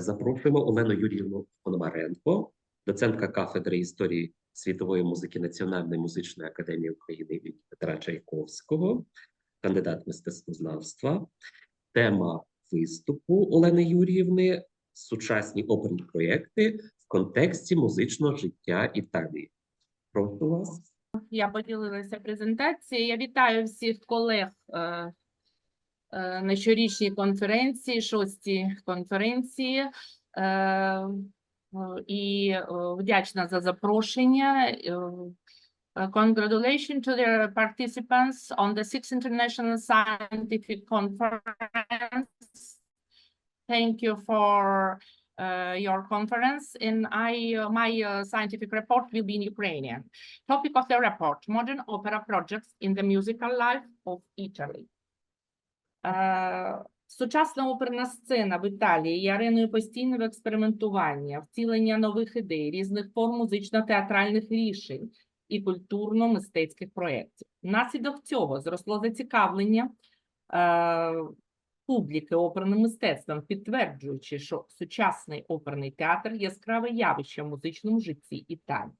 Запрошуємо Олену Юріївну Пономаренко, доцентка кафедри історії світової музики Національної музичної академії України імені Петра Чайковського, кандидат мистецтвознавства. Тема виступу Олени Юріївни сучасні оперні проєкти в контексті музичного життя Італії. Прошу вас. Я поділилася презентацією. Я вітаю всіх колег е, на щорічній конференції, шостій конференції. Е, е, і е, вдячна за запрошення. Е, Congratulations to the participants on the sixth International Scientific Conference. Thank you for uh, your conference. And I, uh, my uh, scientific report will be in Ukrainian. Topic of the report, modern opera projects in the musical life of Italy. Е, Сучасна оперна сцена в Італії є ареною постійного експериментування, втілення нових ідей, різних форм музично-театральних рішень і культурно-мистецьких проєктів. Внаслідок цього зросло зацікавлення е, публіки оперним мистецтвом, підтверджуючи, що сучасний оперний театр яскраве явище в музичному житті Італії.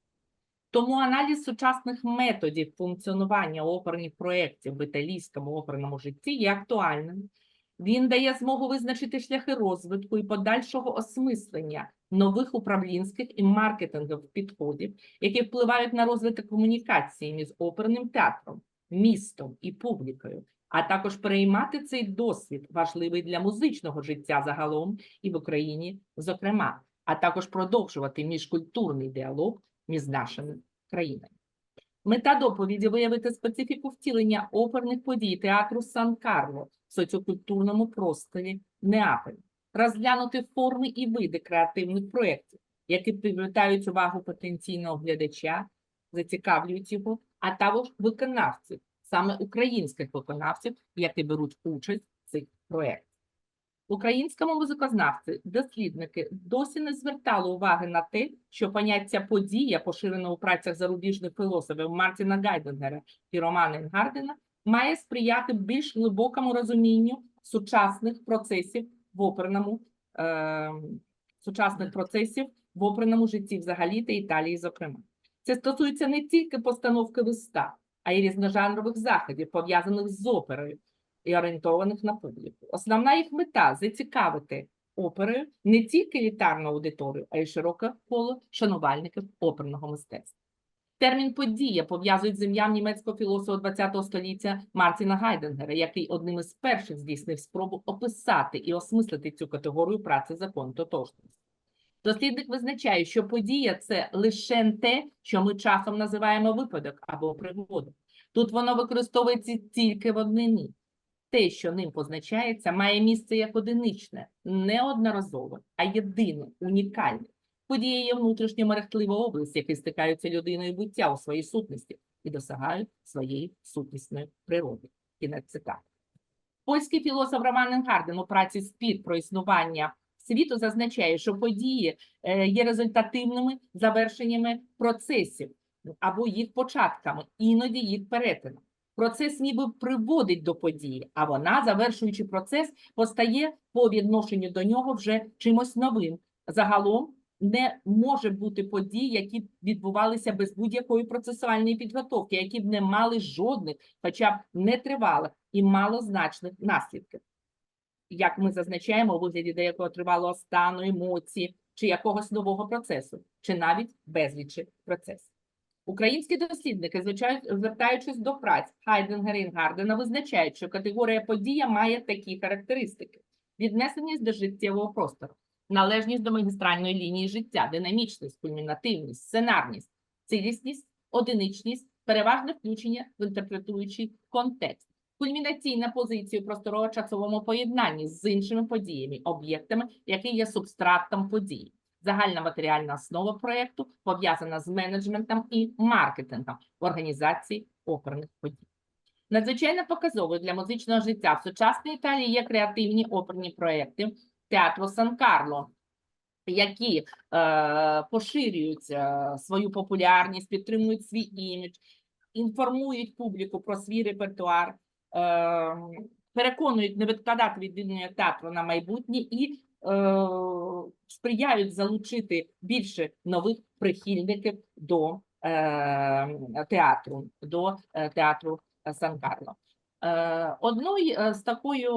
Тому аналіз сучасних методів функціонування оперних проєктів в італійському оперному житті є актуальним. Він дає змогу визначити шляхи розвитку і подальшого осмислення нових управлінських і маркетингових підходів, які впливають на розвиток комунікації між оперним театром, містом і публікою, а також переймати цей досвід, важливий для музичного життя загалом і в Україні, зокрема, а також продовжувати міжкультурний діалог між нашими країнами. Мета доповіді виявити специфіку втілення оперних подій театру Сан-Карло в соціокультурному просторі Неаполя, розглянути форми і види креативних проєктів, які привертають увагу потенційного глядача, зацікавлюють його, а також виконавців, саме українських виконавців, які беруть участь в цих проєктах. Українському музикознавці дослідники досі не звертали уваги на те, що поняття подія, поширене у працях зарубіжних філософів Мартіна Гайденгера і Романа Інгардена, має сприяти більш глибокому розумінню сучасних процесів в оперному е, сучасних процесів в оперному житті взагалі та Італії, зокрема. Це стосується не тільки постановки вистав, а й різножанрових заходів, пов'язаних з оперою і орієнтованих на публіку. Основна їх мета зацікавити оперою не тільки елітарну аудиторію, а й широке коло шанувальників оперного мистецтва. Термін подія пов'язують з ім'ям німецького філософа ХХ століття Мартіна Гайденгера, який одним із перших здійснив спробу описати і осмислити цю категорію праці закон тотожності. Дослідник визначає, що подія це лише те, що ми часом називаємо випадок або пригода. Тут воно використовується тільки в однині. Те, що ним позначається, має місце як одиничне, не одноразове, а єдине, унікальне. Подія є внутрішньо мерехтлива область, які стикаються людиною буття у своїй сутності і досягають своєї сутнісної природи. Кінець цитати. Польський філософ Роман Енгарден у праці «Спір про існування світу зазначає, що події е, є результативними завершеннями процесів або їх початками, іноді їх перетином. Процес ніби приводить до події, а вона, завершуючи процес, постає по відношенню до нього вже чимось новим. Загалом не може бути подій, які б відбувалися без будь-якої процесуальної підготовки, які б не мали жодних, хоча б нетривалих і малозначних наслідків. Як ми зазначаємо у вигляді деякого тривалого стану, емоції, чи якогось нового процесу, чи навіть безлічі процесів. Українські дослідники, звичайно, звертаючись до праць Хайденгера і Інгардена, визначають, що категорія подія має такі характеристики: віднесеність до життєвого простору, належність до магістральної лінії життя, динамічність, кульмінативність, сценарність, цілісність, одиничність, переважне включення в інтерпретуючий контекст, кульмінаційна позиція у просторово-часовому поєднанні з іншими подіями, об'єктами, які є субстратом події. Загальна матеріальна основа проєкту пов'язана з менеджментом і маркетингом в організації оперних подій. Надзвичайно показовою для музичного життя в сучасній Італії є креативні оперні проєкти театру Сан-Карло, які е, поширюють е, свою популярність, підтримують свій імідж, інформують публіку про свій репертуар, е, переконують не відкладати відвідування театру на майбутнє і сприяють залучити більше нових прихильників до е, театру, до е, театру Сан-Карло. Е, Одною е, з такою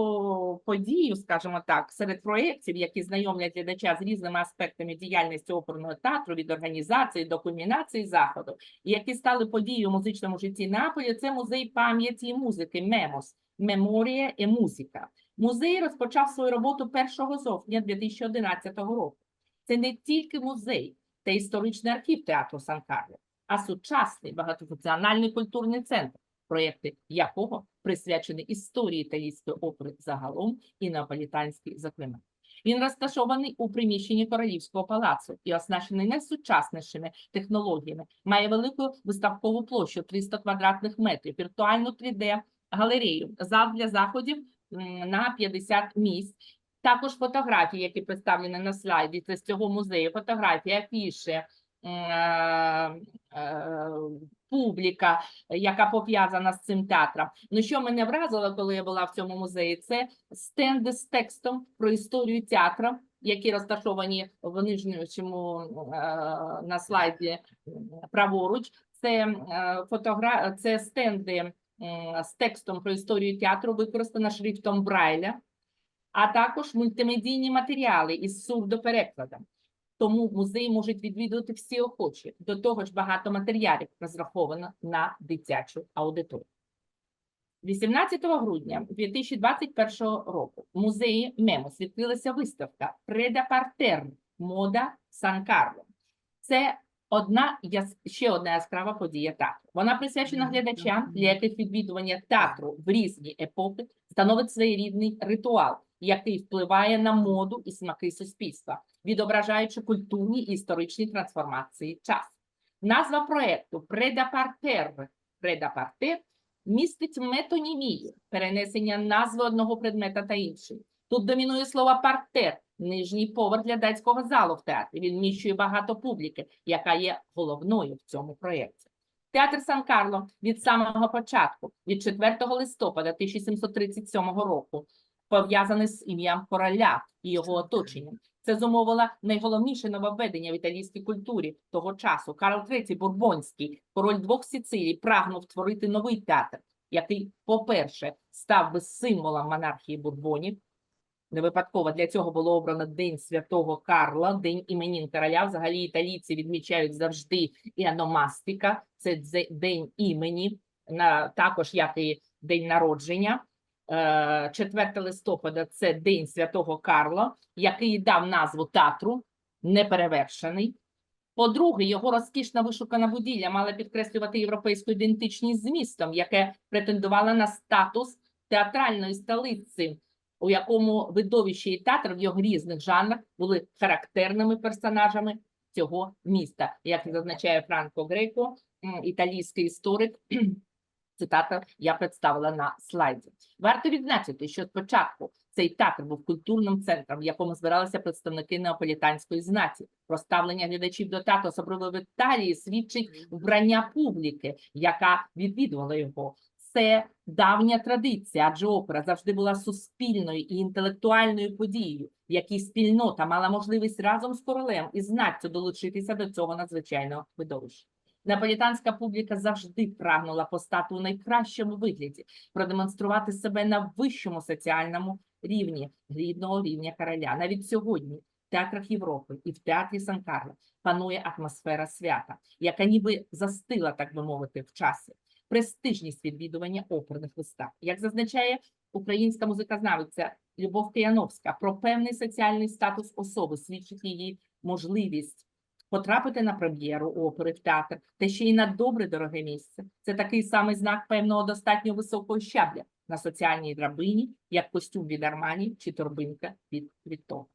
подією, скажімо так, серед проєктів, які знайомлять глядача з різними аспектами діяльності оперного театру від організації до кульмінації заходу, і які стали подією у музичному житті Наполі, це музей пам'яті і музики Мемос, Меморія і музика. Музей розпочав свою роботу 1 жовтня 2011 року. Це не тільки музей та історичний архів театру Сан-Карло, а сучасний багатофункціональний культурний центр, проєкти якого присвячені історії італійської опери загалом і неаполітанській зокрема. Він розташований у приміщенні Королівського палацу і оснащений найсучаснішими технологіями. Має велику виставкову площу 300 квадратних метрів, віртуальну 3D-галерею, зал для заходів на 50 місць. Також фотографії, які представлені на слайді, це з цього музею. Фотографії, афіші, м, е, публіка, яка пов'язана з цим театром. Ну, що мене вразило, коли я була в цьому музеї, це стенди з текстом про історію театру, які розташовані в нижньому е, на слайді праворуч. Це е, фотогра... це стенди з текстом про історію театру, використана шрифтом Брайля, а також мультимедійні матеріали із сурдоперекладом. Тому музей можуть відвідувати всі охочі. До того ж, багато матеріалів розраховано на дитячу аудиторію. 18 грудня 2021 року в музеї Мемос відкрилася виставка Предапартер Мода Сан Карло. Це одна яс- ще одна яскрава подія театру. Вона присвячена глядачам, для яких відвідування театру в різні епохи становить своєрідний ритуал, який впливає на моду і смаки суспільства, відображаючи культурні і історичні трансформації часу. Назва проекту Преда Партер містить метонімію, перенесення назви одного предмета та інший. Тут домінує слово партер, нижній поверх глядацького залу в театрі. Він вміщує багато публіки, яка є головною в цьому проєкті. Театр Сан-Карло від самого початку, від 4 листопада 1737 року, пов'язаний з ім'ям короля і його оточенням. Це зумовило найголовніше нововведення в італійській культурі того часу. Карл III Бурбонський, король двох Сицилій, прагнув творити новий театр, який, по-перше, став би символом монархії Бурбонів. Не випадково для цього було обрано День Святого Карла, День іменін короля. Взагалі італійці відмічають завжди і аномастика, це день імені, також як і день народження. Е, 4 листопада це День Святого Карла, який дав назву театру, неперевершений. По-друге, його розкішна вишукана будівля мала підкреслювати європейську ідентичність з містом, яке претендувало на статус театральної столиці, у якому видовище і театр в його різних жанрах були характерними персонажами цього міста. Як зазначає Франко Греко, італійський історик, цитата я представила на слайді. Варто відзначити, що спочатку цей театр був культурним центром, в якому збиралися представники неаполітанської знаті. Проставлення глядачів до театру, особливо в Італії, свідчить вбрання публіки, яка відвідувала його. Це давня традиція, адже опера завжди була суспільною і інтелектуальною подією, в якій спільнота мала можливість разом з королем і знаттю долучитися до цього надзвичайного видовища. Неаполітанська публіка завжди прагнула постати у найкращому вигляді, продемонструвати себе на вищому соціальному рівні, гідного рівня короля. Навіть сьогодні в театрах Європи і в театрі Сан-Карло панує атмосфера свята, яка ніби застила, так би мовити, в часі. Престижність відвідування оперних вистав. Як зазначає українська музикознавиця Любов Кияновська, про певний соціальний статус особи свідчить її можливість потрапити на прем'єру опери в театр, та ще й на добре дороге місце. Це такий самий знак певного достатньо високого щабля на соціальній драбині, як костюм від Армані чи торбинка від Віто.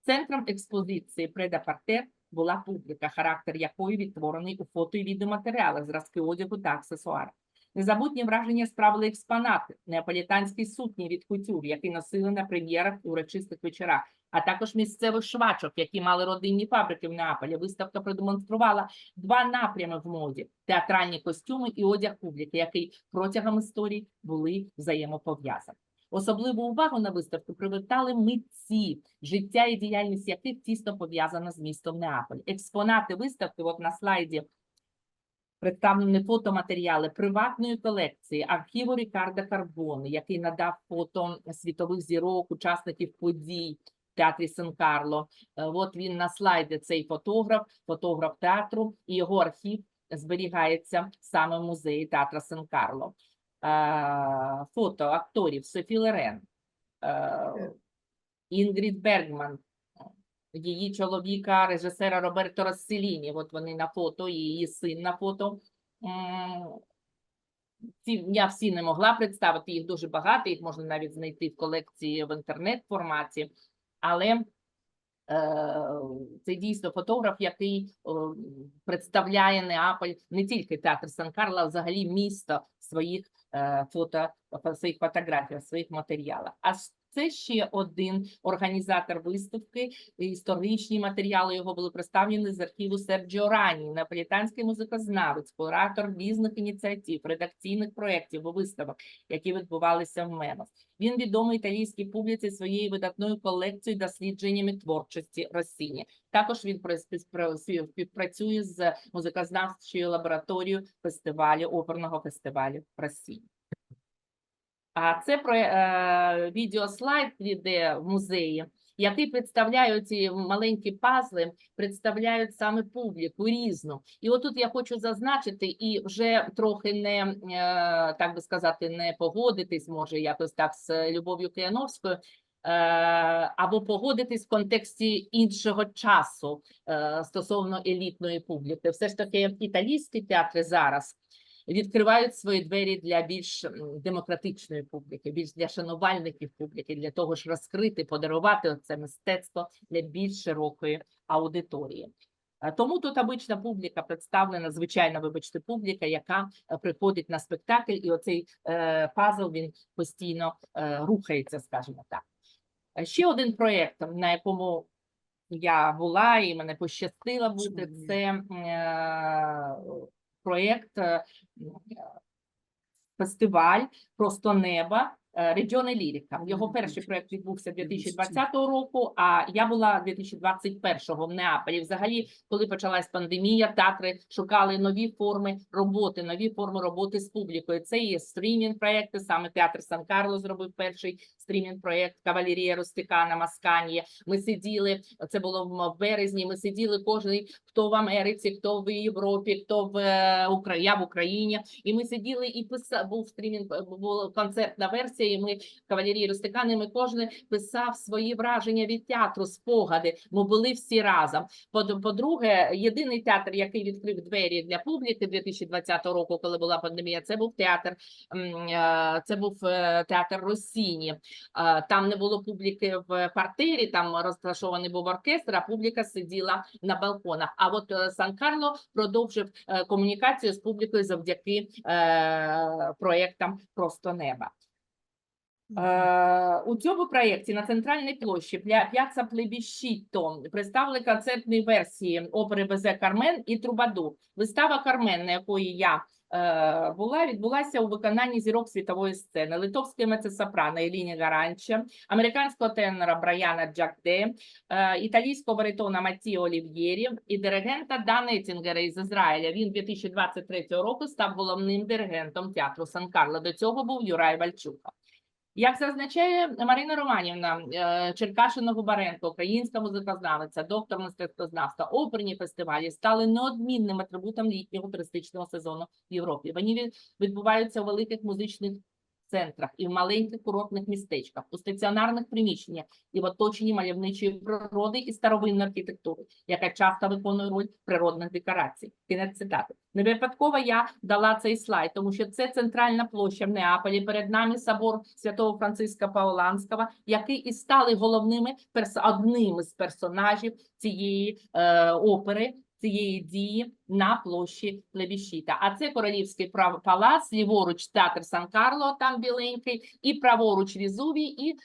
Центром експозиції Преда Партер була публіка, характер якої відтворений у фото і відеоматеріалах, зразки одягу та аксесуарів. Незабутні враження справили експонати, неаполітанські сукні від кутюр, які носили на прем'єрах і урочистих вечорах, а також місцевих швачок, які мали родинні фабрики в Неаполі. Виставка продемонструвала два напрями в моді: театральні костюми і одяг публіки, який протягом історії були взаємопов'язані. Особливу увагу на виставку привертали митці, життя і діяльність яких тісно пов'язана з містом Неаполь. Експонати виставки, от на слайді представлені фотоматеріали приватної колекції архіву Рікарда Карбони, який надав фото світових зірок, учасників подій в театрі Сан-Карло. Е, От він на слайді цей фотограф, фотограф театру, і його архів зберігається саме в музеї театра Сан-Карло. Е, Фото акторів Софі Лерен, е, Інгрід Бергман, її чоловіка, режисера Роберто Росселіні. От вони на фото, і її син на фото. Ці я всі не могла представити, їх дуже багато, їх можна навіть знайти в колекції в інтернет-форматі. Але е, це дійсно фотограф, який представляє Неаполь не тільки театр Сан-Карло, а взагалі місто в своїх е, фото, своїх фотографіях, своїх матеріалах. А це ще один організатор виставки. Історичні матеріали його були представлені з архіву Серджіо Рані, неаполітанський музикознавець, куратор різних ініціатив, редакційних проєктів і виставок, які відбувалися в Мемос. Він відомий італійській публіці своєю видатною колекцією дослідженнями творчості Росіні. Також він співпрацює з музикознавчою лабораторією фестивалю оперного фестивалю Росії. А це про е, відеослайд іде в музеї, який представляє ці маленькі пазли, представляють саме публіку різну. І отут я хочу зазначити і вже трохи не е, так би сказати, не погодитись, може якось так з Любов'ю Кияновською. е, Або погодитись в контексті іншого часу е, стосовно елітної публіки. Все ж таки, італійські театри зараз відкривають свої двері для більш демократичної публіки, більш для шанувальників публіки, для того ж розкрити, подарувати це мистецтво для більш широкої аудиторії. Тому тут обична публіка представлена, звичайна, вибачте, публіка, яка е, приходить на спектакль, і оцей е, пазл він постійно е, рухається, скажімо так. Ще один проєкт, на якому я була і мене пощастило бути, це е, проєкт е, фестиваль Просто неба е, Регіони Ліріка. Його перший проєкт відбувся 2020 року, а я була 2021 в Неаполі. Взагалі, коли почалась пандемія, театри шукали нові форми роботи, нові форми роботи з публікою. Це є стрімінг проєкти. Саме театр Сан Карло зробив перший стрімінг проєкт Кавалерія Рустикана Масканія. Ми сиділи, це було в березні. Ми сиділи кожен, хто в Америці, хто в Європі, хто в е, я в Україні. І ми сиділи і писав, був стрімінг, е, була концертна версія. І ми кавалерії Рустикани. Ми кожен писав свої враження від театру, спогади. Ми були всі разом. По- По-друге, єдиний театр, який відкрив двері для публіки 2020 року, коли була пандемія, це був театр. е, Це був театр Росіні. Е, Там не було публіки в партері, там розташований був оркестр, а публіка сиділа на балконах. А от е, Сан Карло продовжив е, комунікацію з публікою завдяки проектам Просто неба. Е, у цьому проєкті на центральній площі П'яцца Плебіщіто представили концертні версії опери Безе Кармен і Трубаду. Вистава Кармен, на якої я е, була, відбулася у виконанні зірок світової сцени. Литовської мецесопрано Еліні Гаранча, американського тенора Брайана Джакде, е, італійського баритона Матіо Олів'єрі і диригента Дана Еттінгера із Ізраїля. Він 2023 року став головним диригентом театру Сан-Карло. До цього був Юрай Вальчука. Як зазначає Марина Романівна е, Черкашина Губаренко, українська музикознавиця, доктор мистецтвознавства, оперні фестивалі стали неодмінним атрибутом літнього туристичного сезону в Європі. Вони відбуваються у великих музичних центрах і в маленьких курортних містечках, у стаціонарних приміщеннях і в оточенні мальовничої природи і старовинної архітектури, яка часто виконує роль природних декорацій. Кінець цитати. Не випадково я дала цей слайд, тому що це центральна площа в Неаполі. Перед нами собор святого Франциска Пауланського, який і стали головними одним із персонажів цієї е, опери. Цієї дії на площі Лебішіта. А це королівський палац, ліворуч театр Сан-Карло, там біленький, і праворуч Візувій, і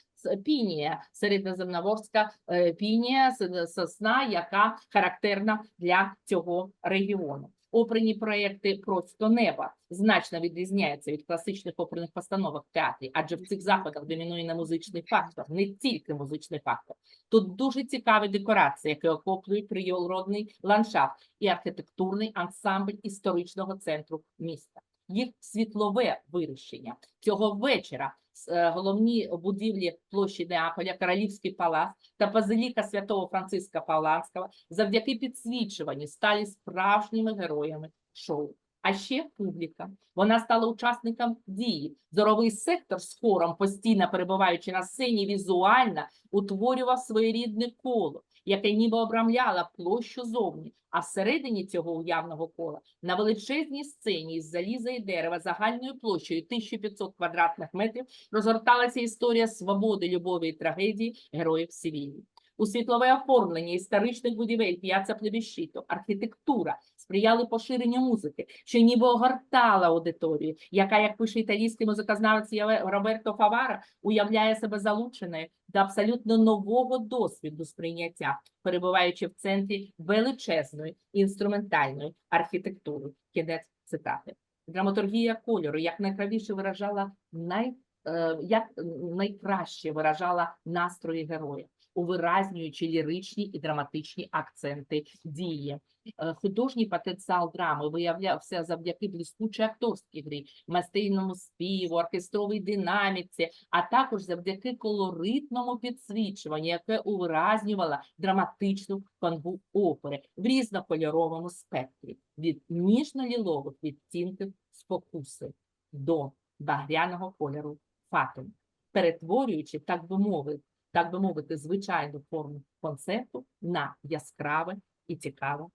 пінія, середньоземноморська е, пінія, сосна, яка характерна для цього регіону. Оперні проекти Просто неба значно відрізняються від класичних оперних постановок в театрі, адже в цих заходах домінує не музичний фактор, не тільки музичний фактор. Тут дуже цікаві декорації, які охоплюють природний ландшафт і архітектурний ансамбль історичного центру міста. Їх світлове вирішення цього вечора. Е, Головні будівлі площі Неаполя, Королівський палац та базиліка святого Франциска Паланського завдяки підсвічуванню стали справжніми героями шоу. А ще публіка. Вона стала учасником дії. Зоровий сектор з хором, постійно перебуваючи на сцені, візуально утворював своєрідне коло, яке ніби обрамляло площу зовні. А всередині цього уявного кола на величезній сцені із заліза і дерева загальною площею 1500 квадратних метрів розгорталася історія свободи, любові і трагедії героїв Севілії. У світлове оформлення історичних будівель п'яца плебісчиту, архітектура сприяли поширенню музики, що ніби огортала аудиторію, яка, як пише італійський музикознавець Роберто Фавара, уявляє себе залученою до абсолютно нового досвіду сприйняття, перебуваючи в центрі величезної інструментальної архітектури. Кінець цитати. Драматургія кольору як найкраще виражала най, е, як найкраще виражала настрої героя, увиразнюючи ліричні і драматичні акценти дії. Е, Художній потенціал драми. Виявлявся завдяки блискучій акторській грі, мастильному співу, оркестровій динаміці, а також завдяки колоритному підсвічуванню, яке увиразнювало драматичну канву опери в різнокольоровому спектрі від ніжно-лілових відтінків спокуси до багряного кольору фатум, перетворюючи, так би мовити, так би мовити, звичайну форму концерту на яскраве і цікаве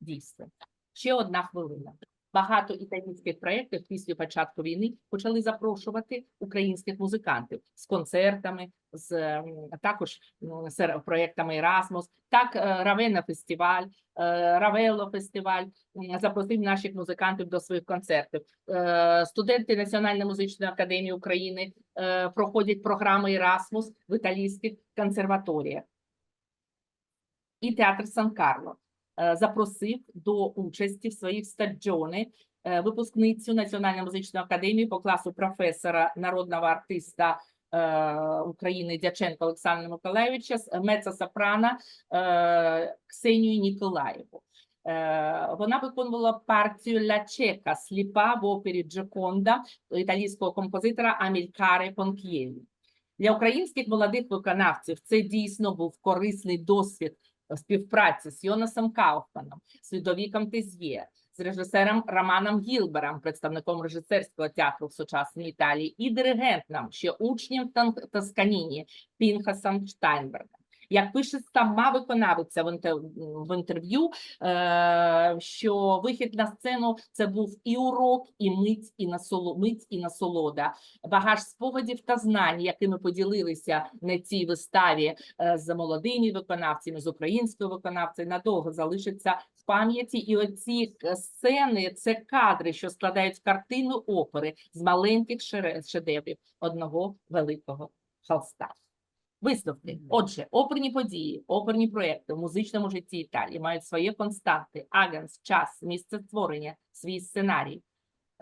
дійство. Ще одна хвилина. Багато італійських проєктів після початку війни почали запрошувати українських музикантів з концертами, з також з проєктами Erasmus. Так, Равена фестиваль, Равелло фестиваль запросив наших музикантів до своїх концертів. Е, Студенти Національної музичної академії України е, проходять програми Erasmus в італійських консерваторіях. І театр Сан-Карло е, запросив до участі в своїх стаджони е, випускницю Національної музичної академії по класу професора народного артиста е, України Дяченко Олександра Миколаєвича, мецо-сопрано е, Ксенію Ніколаєву. Е, Вона виконувала партію Ла Чека сліпа в опері Джоконда італійського композитора Амількаре Понк'єлі. Для українських молодих виконавців це дійсно був корисний досвід співпраці з Йонасом Кауфманом, з Людовіком Тез'є, з режисером Романом Гілбером, представником режисерського театру в сучасній Італії, і диригентом, ще Тан- Тосканіні Пінхасом Штайнбергом. Як пише сама виконавиця в інтер- інтерв'ю, е, що вихід на сцену це був і урок, і мить, і насоло, мить, і насолода, багаж спогадів та знань, якими поділилися на цій виставі е, з молодими виконавцями, з українською виконавцею, надовго залишиться в пам'яті. І оці е, сцени це кадри, що складають картину опери з маленьких шедеврів одного великого холста. Висновки. Отже, оперні події, оперні проекти в музичному житті Італії мають свої константи, агенс, час, місце створення, свій сценарій.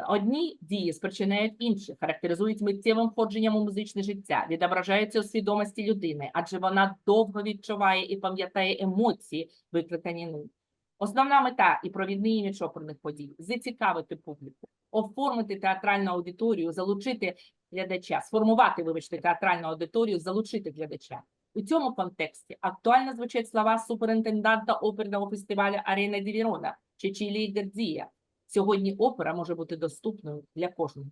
Одні дії спричиняють інші, характеризують миттєвим входженням у музичне життя, відображаються у свідомості людини, адже вона довго відчуває і пам'ятає емоції, викликані ним. Основна мета і провідний імідж оперних подій зацікавити публіку, оформити театральну аудиторію, залучити глядача, сформувати, вибачте, театральну аудиторію, залучити глядача. У цьому контексті актуально звучать слова суперінтенданта оперного фестивалю Арена Ді Вірона Чечілії Гердзія. Сьогодні опера може бути доступною для кожного.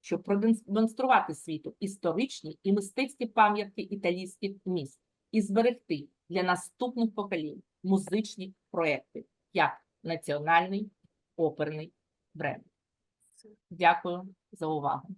Щоб продемонструвати світу історичні і мистецькі пам'ятки італійських міст і зберегти для наступних поколінь музичні проекти як національний оперний бренд. Дякую за увагу.